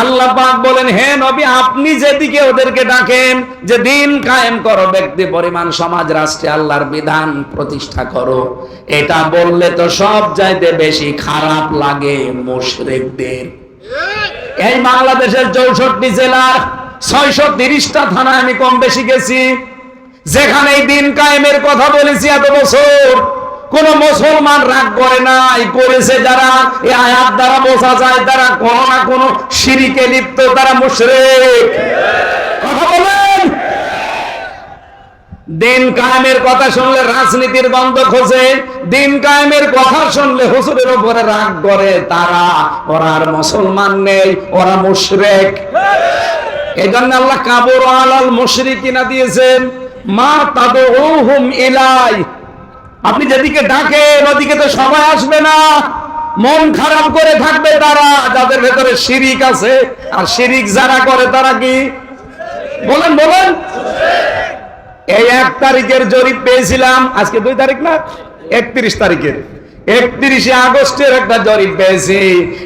আল্লাহ পাক বলেন, হে নবী, আপনি যেদিকে ওদেরকে ডাকেন, যে দিন কায়েম করো, ব্যক্তি পরিমাণ, সমাজ, রাষ্ট্রে আল্লাহর বিধান প্রতিষ্ঠা করো। এটা বললে তো সব চাইতে বেশি খারাপ লাগে মুশরিকদের। এই বাংলাদেশের চৌষট্টি জেলার ছয়শো তিরিশটা থানায় আমি কম বেশি গেছি। যেখানে দিন কায়েমের কথা বলেছি এত বছর। কোন মুসলমান রাগ করে নাই করেছে যারা, এই আয়াত দ্বারা বোঝা যায় তারা কোন না কোন সিঁড়িকে লিপ্ত, তারা মুশরিক। দিন কায়েমের কথা শুনলে রাজনীতির বন্ধ খোঁজে, দিন কায়েমের কথা শুনলে হুজুরের উপরে রাগ করে তারা, ওরা আর মুসলমান নেই, ওরা মুশরিক। এই জন্য আল্লাহ কাবর আলাল মুশরিকিনা দিয়েছেন, মা তাদউহুম ইলাই আপনি যেদিকে ডাকেন, ওদিকে তো সবাই আসবে না। মন খারাপ করে থাকবে তারা, যাদের ভেতরে শিরিক আছে। আর শিরিক যারা করে, তারা কি? বলেন বলেন। এই এক তারিখের জরিপ পেয়েছিলাম। আজকে দুই তারিখ না? একত্রিশ তারিখের। একত্রিশে আগস্টের একটা জরিপ পেয়েছি।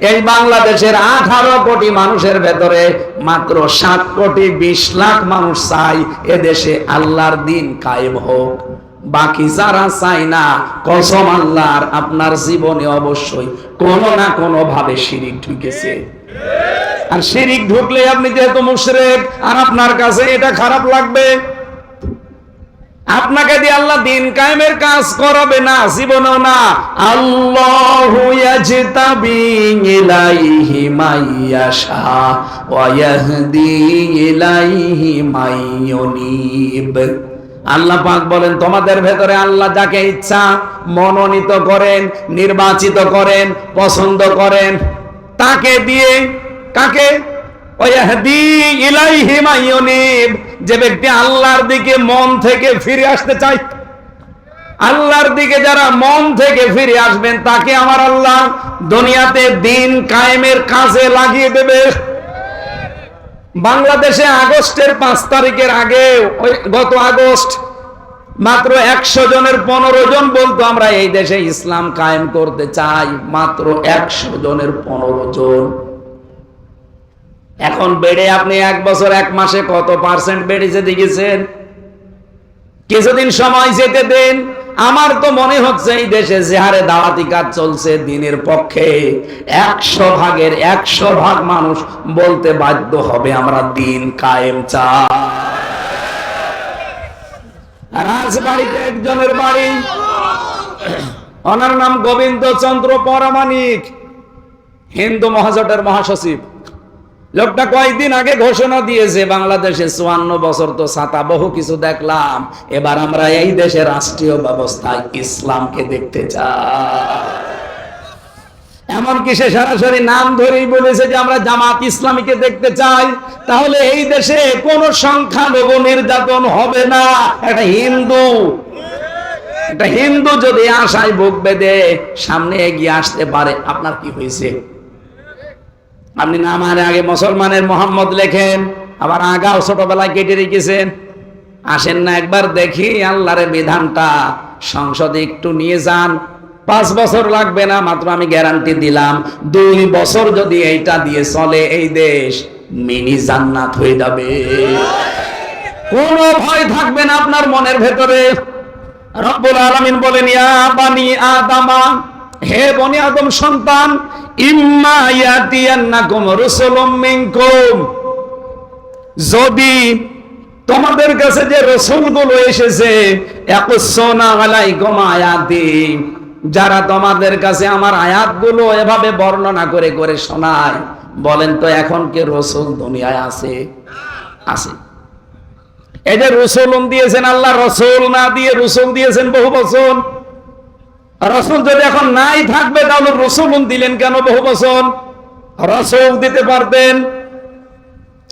এই বাংলাদেশের আঠারো কোটি মানুষের ভেতরে মাত্র সাত কোটি বিশ লাখ মানুষ চাই এদেশে আল্লাহর দিন কায়েম হোক। বাকি যারা চাই না, কসম আল্লাহর, আপনার জীবনে অবশ্যই কোনো না কোনো ভাবে শিরিক ঢুকেছে। আর শিরিক ঢুকলে আপনি যেহেতু মুশরেক, আর আপনার কাছে এটা খারাপ লাগবে। আপনাকে দিয়ে আল্লাহ দিন কায়েমের কাজ করাবে না, জীবনেও না। আল্লাহ ইয়াজতাবি ইলাইহি মাইয়াশা ওয়া ইয়াহদি ইলাইহি মাইয়ুনিব আল্লাহ পাক বলেন, তোমাদের ভেতরে আল্লাহ যাকে ইচ্ছা মনোনীত করেন, নির্বাচিত করেন, পছন্দ করেন, তাকে দিয়ে কাকে? যে ব্যক্তি আল্লাহর দিকে মন থেকে ফিরে আসতে চায়, আল্লাহর দিকে যারা মন থেকে ফিরে আসবেন, তাকে আমার আল্লাহ দুনিয়াতে দিন কায়েমের কাজে লাগিয়ে দেবে। বাংলাদেশে আগস্টের পাঁচ তারিখের আগে, ওই গত আগস্ট, মাত্র একশো জনের পনেরো জন বলতো, আমরা এই দেশে ইসলাম কায়েম করতে চাই। মাত্র একশো জনের পনেরো জন। এখন বেড়ে আপনি এক বছর, এক মাসে কত পার্সেন্ট বেড়েছে দেখেছেন? কিছুদিন সময় যেতে দেন আমার তো মনে হচ্ছে এই দেশে যে হারে দাওয়াতি কাজ চলছে দিনের পক্ষে। একশো ভাগের একশো ভাগ মানুষ বলতে বাধ্য হবে আমরা দিন কায়েম চাই। রাজবাড়িতে একজনের বাড়ি। ওনার নাম গোবিন্দ চন্দ্র পরামানিক হিন্দু মহাজোটের মহাসচিব। লোকটা কয়েকদিন আগে ঘোষণা দিয়েছে, বাংলাদেশে চুয়ান্ন বছর তো ছাতা, বহু কিছু দেখলাম। এবার আমরা এই দেশে রাষ্ট্রীয় ব্যবস্থায় ইসলামকে দেখতে চাই। এমনকি সে সরাসরি নাম ধরেই বলেছে যে আমরা জামাত ইসলামীকে দেখতে চাই। তাহলে এই দেশে কোন সংখ্যালঘু নির্যাতন হবে না। একটা হিন্দু। একটা হিন্দু যদি আশায় বুক বেঁধে সামনে এগিয়ে আসতে পারে, আপনার কি হয়েছে? আপনি নামার আগে মুসলমানের মোহাম্মদ লেখেন, আবার আগাও ছোটবেলায় কেটে রেখেছেন। আসেন না একবার দেখি আল্লাহরের বিধানটা। সংসদে একটু নিয়ে যান। পাঁচ বছর লাগবে না, মাত্র আমি গ্যারান্টি দিলাম। দুই বছর যদি এইটা দিয়ে চলে এই দেশ, মিনি জান্নাত হয়ে যাবে। কোনো ভয় থাকবে না আপনার মনের ভেতরে। রব্বুল আলামিন বলেন, ইয়া বানি আদামা হে বনি আদম সন্তান, ইম্মা রুসুলুম মিনকুম। যদি তোমাদের কাছে যে রসুলগুলো এসেছে যারা তোমাদের কাছে আমার আয়াতগুলো এভাবে বর্ণনা করে করে শোনায়, বলেন তো এখন কে রসুল দুনিয়ায় আছে? আছে। এই যে রসুল দিয়েছেন আল্লাহ, রসুল না দিয়ে রসুল দিয়েছেন বহু বছর। রসুল যদি এখন নাই থাকবে, তাহলে রসুল দিলেন কেন বহু বছর? রসুল দিতে পারতেন।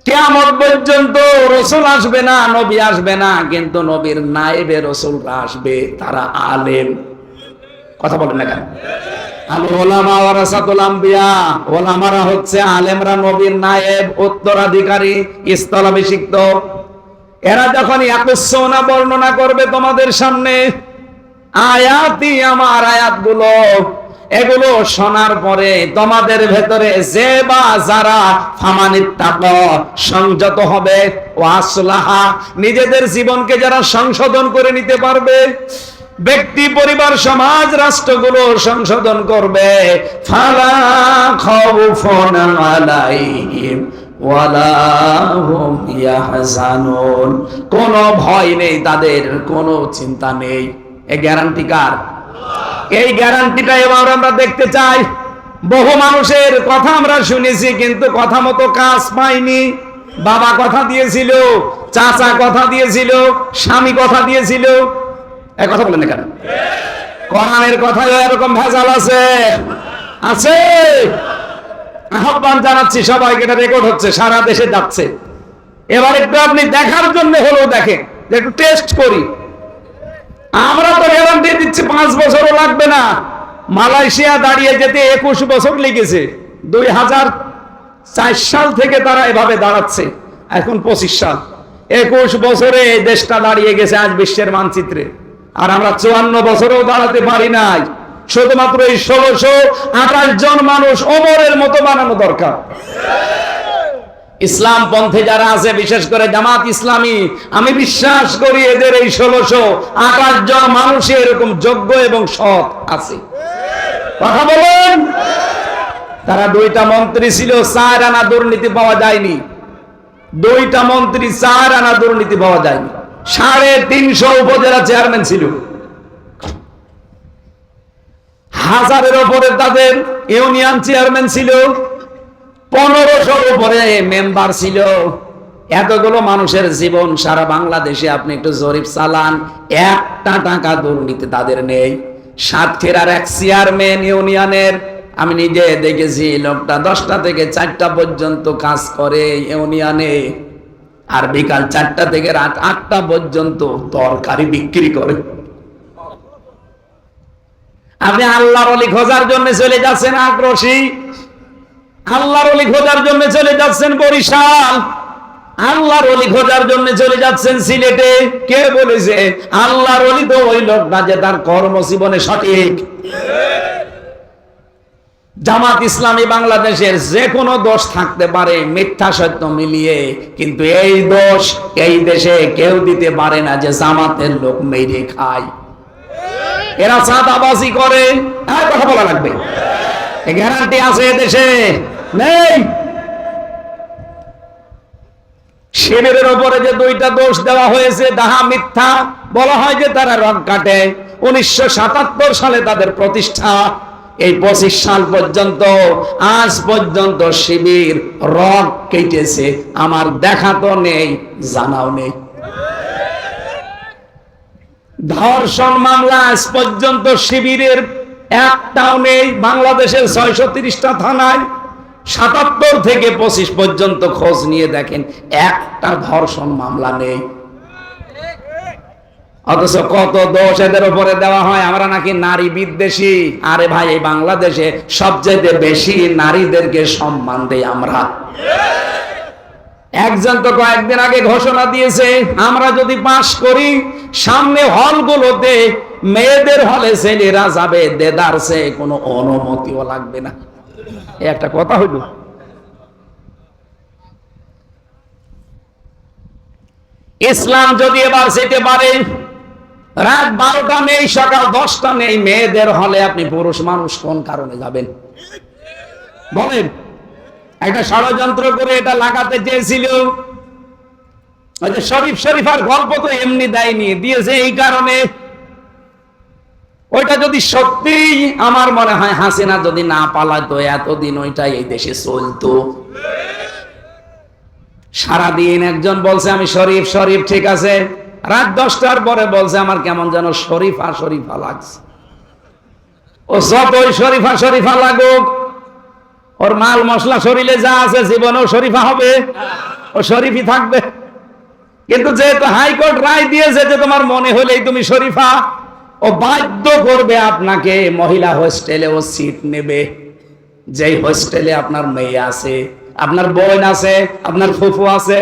কেমন পর্যন্ত রসুল আসবে না, নবী আসবে না, কিন্তু নবীর নাইবে রসুলরা আসবে, তারা আলেম। কথা বলেন না কেন? হচ্ছে আলেমরা নবীর নায়েব, উত্তরাধিকারী এরা যখন ইয়াকুসসুনা বর্ণনা করবে তোমাদের সামনে আয়াতি আমার আয়াতগুলো, এগুলো শোনার পরে তোমাদের ভেতরে যে বা যারা ফামানিত তাক সংযত হবে, ও আসলাহা, নিজেদের জীবনকে যারা সংশোধন করে নিতে পারবে, ব্যক্তি, পরিবার, সমাজ, রাষ্ট্রগুলো সংশোধন করবে। ফালা খাউফুন আলাইহিম কোনো ভয় নেই তাদের, কোনো চিন্তা নেই। এই গ্যারান্টি কার? এই গ্যারান্টিটা এবার আমরা দেখতে চাই। বহু মানুষের কথা আমরা শুনেছি, কিন্তু কথা মতো কাজ পাইনি। বাবা কথা দিয়েছিল, চাচা কথা দিয়েছিল, স্বামী কথা দিয়েছিল। এক কথা বলেন কেন? কোরআনের কথায় এরকম ভেজাল আছে? আছে। আহ্বান জানাচ্ছি সবাইকে, এটা রেকর্ড হচ্ছে, সারা দেশে যাচ্ছে। এবার একটু আপনি দেখার জন্য হলেও দেখেন একটু টেস্ট করি। আমরা তো গ্যারান্টি দিচ্ছি পাঁচ বছরও লাগবে না। মালয়েশিয়া দাঁড়িয়ে যেতে একুশ বছর লেগেছে। দুই হাজার চার সাল থেকে তারা এভাবে দাঁড়াচ্ছে। এখন পঁচিশ সাল। একুশ বছরে এই দেশটা দাঁড়িয়ে গেছে আজ বিশ্বের মানচিত্রে। আর আমরা চুয়ান্ন বছরেও দাঁড়াতে পারি নাই। শুধুমাত্র এই ষোলোশো আঠাশ জন মানুষ অমরের মতো বানানো দরকার। ইসলাম পন্থে যারা আছে, বিশেষ করে জামাত ইসলামী, আমি বিশ্বাস করি এদের এই ষোলোশো আঠাশ জন মানুষই এরকম যোগ্য এবং সৎ আছে। কথা বলেন? তারা দুইটা মন্ত্রী ছিল, চার আনা দুর্নীতি পাওয়া যায়নি। দুইটা মন্ত্রী, চার আনা দুর্নীতি পাওয়া যায়নি। সাড়ে তিনশো উপজেলা চেয়ারম্যান ছিল। হাজারের ওপরে তাদের ইউনিয়ন চেয়ারম্যান ছিল। পনেরোশোর উপরে মেম্বার ছিল। এতগুলো মানুষের জীবন সারা বাংলাদেশে আপনি একটু জরিপ চালান, একটা টাকা দুর্নীতি তাদের নেই। সাতক্ষীরার এক চেয়ারম্যান ইউনিয়নের আমি নিজে দেখেছি, লোকটা দশটা থেকে চারটা পর্যন্ত কাজ করে ইউনিয়নে আর বিকাল চারটা থেকে রাত আটটা পর্যন্ত তরকারি বিক্রি করে। আপনি আল্লাহর অলি খোঁজার জন্য চলে যাচ্ছেন আক্রোশী। আল্লাহর অলি খোঁজার জন্য চলে যাচ্ছেন বরিশাল। আল্লাহর অলি খোঁজার জন্য চলে যাচ্ছেন সিলেটে। কে বলেছে? আল্লাহর অলি তো ওই লোকটা যে তার কর্মজীবনে সঠিক। জামাত ইসলামী বাংলাদেশের যে কোনো দোষ থাকতে পারে, মিথ্যা সত্য মিলিয়ে। কিন্তু এই দোষ এই দেশে কেউ দিতে পারে না যে জামাতের লোক মেরে খায়। এরা চাঁদাবাজি করে। আর কথা বলা লাগবে। গ্যারান্টি আছে দেশে। নেই। শিবিরের ওপরে যে দুইটা দোষ দেওয়া হয়েছে দাহা মিথ্যা, বলা হয় যে তারা রং কাটে। উনিশশো সালে তাদের প্রতিষ্ঠা। এই পঁচিশ সাল পর্যন্ত, আজ পর্যন্ত শিবির রক কেটেছে। আমার দেখা তো নেই, জানাও নেই। ধর্ষণ মামলা আজ পর্যন্ত শিবিরের একটাও নেই। বাংলাদেশের ছয়শো তিরিশটা থানায় সাতাত্তর থেকে পঁচিশ পর্যন্ত খোঁজ নিয়ে দেখেন একটা ধর্ষণ মামলা নেই। অথচ কত দোষ এদের উপরে দেওয়া হয়? আমরা নাকি নারী বিদ্বেষী। আরে ভাই, এই বাংলাদেশে সবচেয়ে বেশি নারীদেরকে সম্মান দেই আমরা। একজন তো কয়েকদিন আগে ঘোষণা দিয়েছে, আমরা যদি পাশ করি, সামনে হলগুলোতে মেয়েদের হলে ছেলেরা যাবে দেদারসে কোনো অনুমতিও লাগবে না। একটা কথা হইল। ইসলাম যদি এবার যেতে পারে, রাত বারোটা নেই, সকাল দশটা নেই, মেয়েদের হলে আপনি পুরুষ মানুষ কোন কারণে যাবেন? বলেন, একটা ষড়যন্ত্র করে এটা লাগাতে চেয়েছিল। যে শরীফ শরীফার গল্প তো এমনি দেয়নি, দিয়েছে এই কারণে। ওইটা যদি সত্যি আমার মনে হয় হাসিনা যদি না পালাতো, এতদিন ওইটা এই দেশে চলতো। সারাদিন একজন বলছে, আমি শরীফ শরীফ, ঠিক আছে। রাত দশটার পরে বলছে, আমার কেমন যেন শরীফা শরীফা লাগছে। ও যতই শরীফা শরীফা লাগুক, ওর মাল মশলা শরীরে যা আছে জীবনেও শরীফা হবে, ও শরীফই থাকবে। কিন্তু যেহেতু হাইকোর্ট রায় দিয়েছে যে তোমার মনে হলেই তুমি শরীফা ও বাধ্য করবে আপনাকে মহিলা হোস্টেলে ও সিট নেবে। যেই হোস্টেলে আপনার মেয়ে আছে, আপনার বোন আছে, আপনার ফুফু আছে,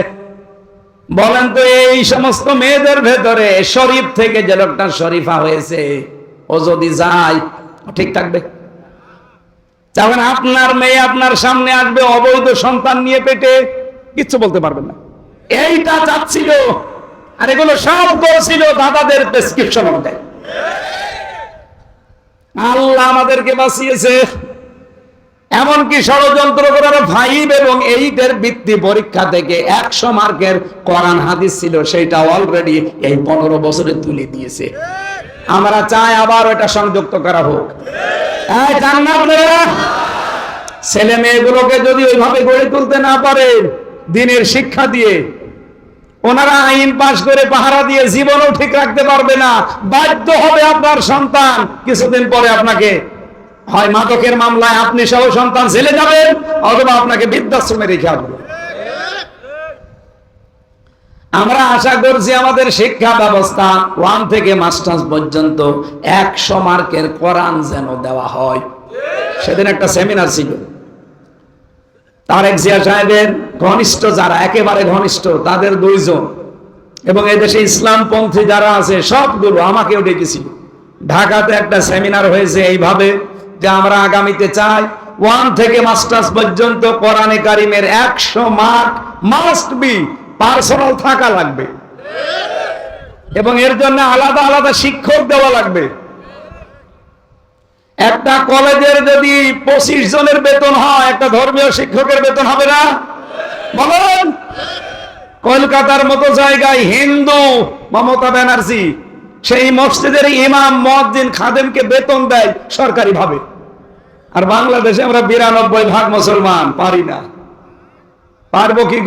বলেন তো এই সমস্ত মেয়েদের ভেতরে শরীফ থেকে যে লোকটা শরীফা হয়েছে, ও যদি যায়, ঠিক থাকবে। তখন আপনার মেয়ে আপনার সামনে আসবে, অবৈধ সন্তান নিয়ে পেটে, কিচ্ছু বলতে পারবেন না। এইটা চাচ্ছিল, আর এগুলো সব করছিল দাদাদের প্রেসক্রিপশন অনুযায়ী। আল্লাহ আমাদেরকে বাঁচিয়েছে এমনকি ষড়যন্ত্র করার ফাইভ এবং এইটের বৃত্তি পরীক্ষা থেকে একশো মার্কের কোরআন হাদিস ছিল, সেইটা অলরেডি এই পনেরো বছরে তুলে দিয়েছে আমরা চাই আবার ওটা সংযুক্ত করা হোক? ছেলে মেয়েগুলোকে যদি ওইভাবে গড়ে তুলতে না পারে, দিনের শিক্ষা দিয়ে ওনারা আইন পাশ করে পাহারা দিয়ে জীবনও ঠিক রাখতে পারবে না। বাধ্য হবে আপনার সন্তান। কিছুদিন পরে আপনাকে হয় মাদকের মামলায় আপনি সহ সন্তান ছেলে যাবেন, অথবা আপনাকে বৃদ্ধাশ্রমে রেখে আসবে আমরা আশা করছি আমাদের শিক্ষা ব্যবস্থা ওয়ান থেকে মাস্টার্স পর্যন্ত একশো মার্কের কোরআন যেন দেওয়া হয়। সেদিন একটা সেমিনার ছিল। তারেক জিয়া সাহেবের ঘনিষ্ঠ যারা, একেবারে ঘনিষ্ঠ, তাদের দুইজন। এবং এদেশে ইসলামপন্থী যারা আছে, সবগুলো আমাকেও ডেকেছিল। ঢাকাতে একটা সেমিনার হয়েছে এইভাবে যে আমরা আগামীতে চাই ওয়ান থেকে মাস্টার্স পর্যন্ত কোরআনে কারিমের একশো মার্ক মাস্ট বি পার্সোনাল থাকা লাগবে। এবং এর জন্য আলাদা আলাদা শিক্ষক দেওয়া লাগবে। একটা কলেজের যদি পঁচিশ জনের বেতন হয়, একটা ধর্মীয় শিক্ষকের বেতন হবে না? বলেন। কলকাতার মতো জায়গায় হিন্দু, মমতা ব্যানার্জি, সেই মসজিদের ইমাম মসজিদ খাদেমকে বেতন দেয় সরকারি ভাবে আর বাংলাদেশে আমরা বিরানব্বই ভাগ মুসলমান, পারি না। পারব কি?